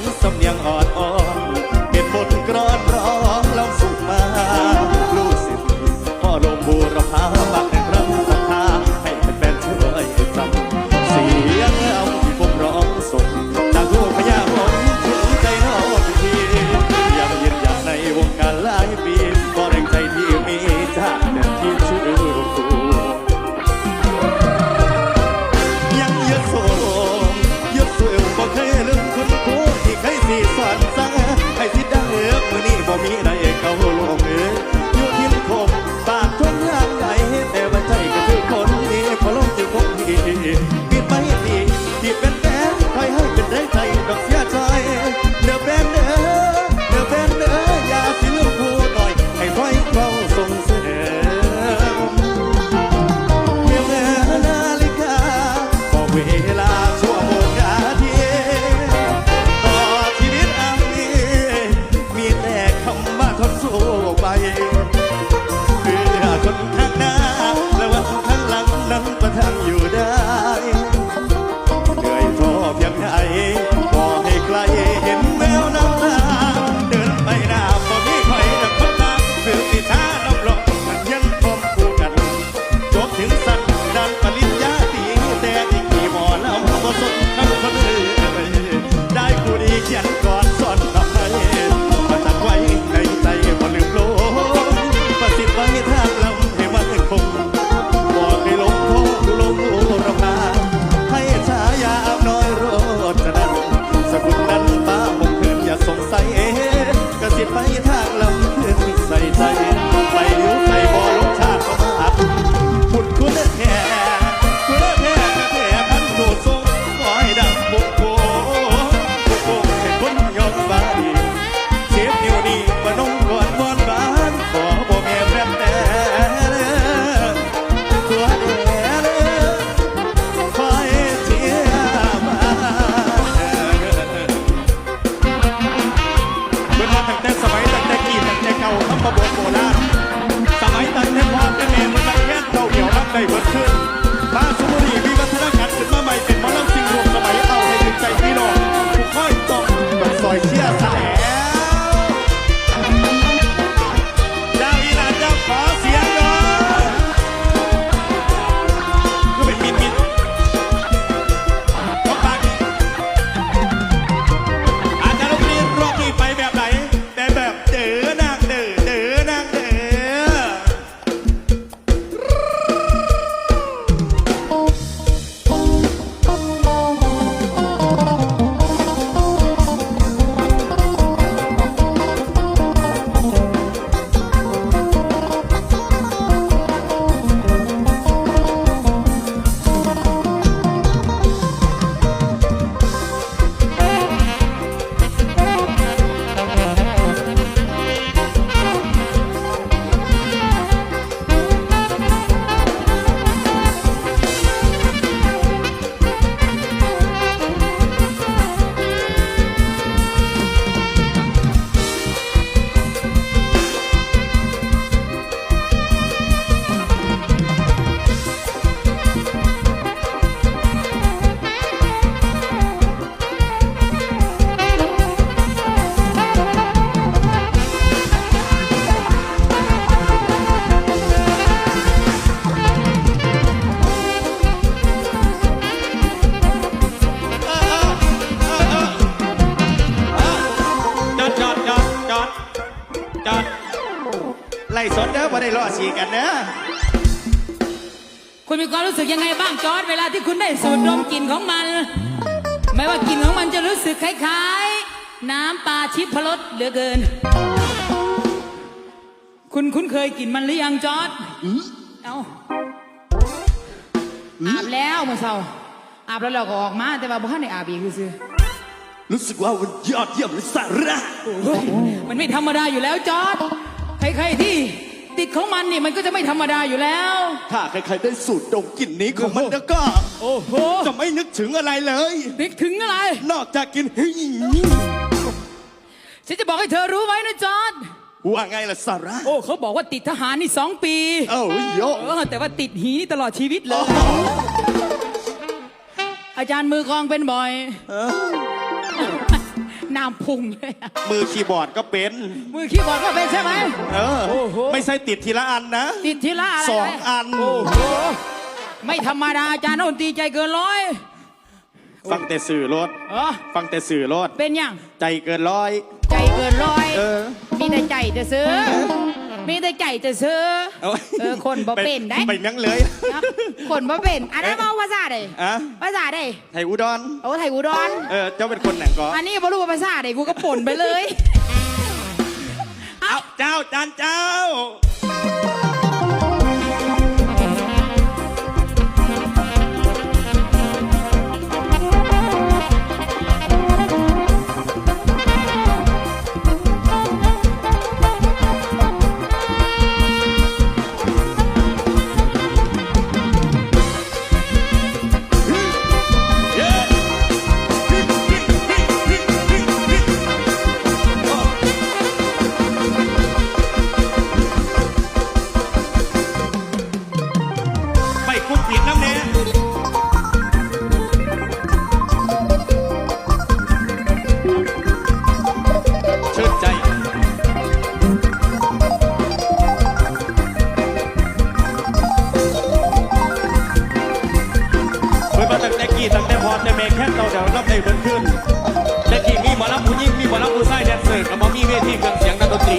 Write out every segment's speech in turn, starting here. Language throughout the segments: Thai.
งสำเนียงอ่อนอ่อนเป็นบทกรอนร้องเราสุขมาลูกศิษย์พ่อลงบูรพาบักในพระศรัทธาให้เป็นแฟนช่วยจำเสียงเอาที่ผมร้องส่งจากทั่วพญาผงถึงใจน้องทีอยังยืนอย่างในวงการหลายปี ไล่สดเด้อบ่ได้ล้อสีกันเด้อคุณมีความรู้สึกยังไงบ้างจอร์ดเวลาที่คุณได้สูดดมกลิ่นของมัน ไม่ว่ากลิ่นของมันจะรู้สึกคล้ายๆ น้ำปลาชิพรสเหลือเกิน คุณคุ้นเคยกลิ่นมันหรือยังจอร์ดเอาอาบแล้วเมื่อเช้าอาบแล้วเราก็ออกมาแต่ว่าบ่ทันได้อาบอีกคือรู้สึกว่ามันยอดเยี่ยมเลยสาระเฮ้ยมันไม่ธรรมดาอยู่แล้วจอร์ดใครๆที่ ติดของมันนี่มันก็จะไม่ธรรมดาอยู่แล้ว ถ้าใครๆได้สูตรดมกลิ่นนี้ของมันแล้วก็ โอ้โห จะไม่นึกถึงอะไรเลย นึกถึงอะไร นอกจากกินเฮ้ยฉันจะบอกให้เธอรู้ไว้นะจอร์ดว่าไงล่ะสาระโอ้เขาบอกว่าติดทหารนี่สองปีเอ้าโยเออแต่ว่าติดหีนี่ตลอดชีวิตเลย อาจารย์มือกลองเป็นบ่อย น้ำพุงเลยอะมือคีย์บอร์ดก็เป็น มือคีย์บอร์ดก็เป็นใช่ไหม เออ โอ้โห ไม่ใช่ติดทีละอันนะ ติดทีละอะไรสองอัน โอ้โหไม่ธรรมดาอาจารย์ดนตรีใจเกินร้อยฟังแต่สื่อรถ เออฟังแต่สื่อรถ เป็นยัง ใจเกินร้อย ใจเกินร้อย เออ มีแต่ใจจะซื้อ มีแต่ใจจะซื้อ เอาเออคนบ่เป็นได้ไปยังเลยนะคนบ่เป็นอันนั้นเอาภาษาใดอะ ภาษาใดไทยอุดร โอ้ไทยอุดรเออ เจ้าเป็นคนไหนก่อนอันนี้บ่รู้ว่าภาษาใดกูก็ป่นไปเลย เอาเจ้าจานเจ้า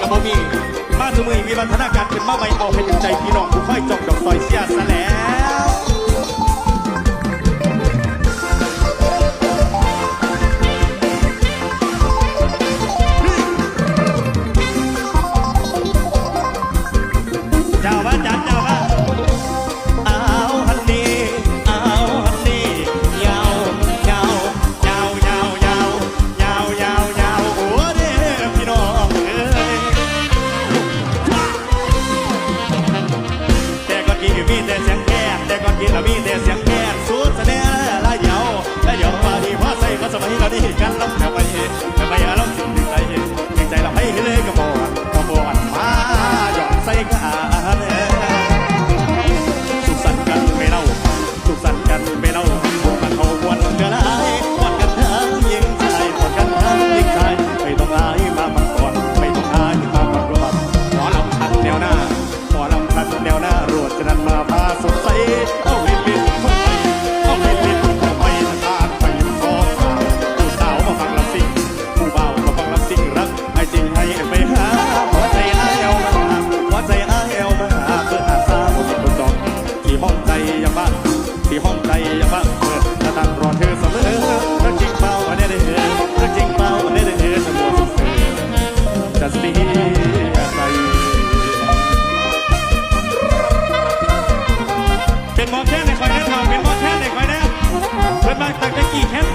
กับบ่มีมาสมือมีวัฒนาการเป็นมาใหม่เอกให้ถึงใจพี่น้องผู้ค่อยจงดอกซอยเสียสแล 怎么意大利干了？का की है।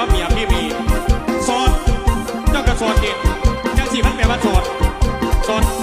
ว่าเมียพี่มีโสดเจ้าก็โสดเด็ดจังสี่มันแปลว่าโสดโสด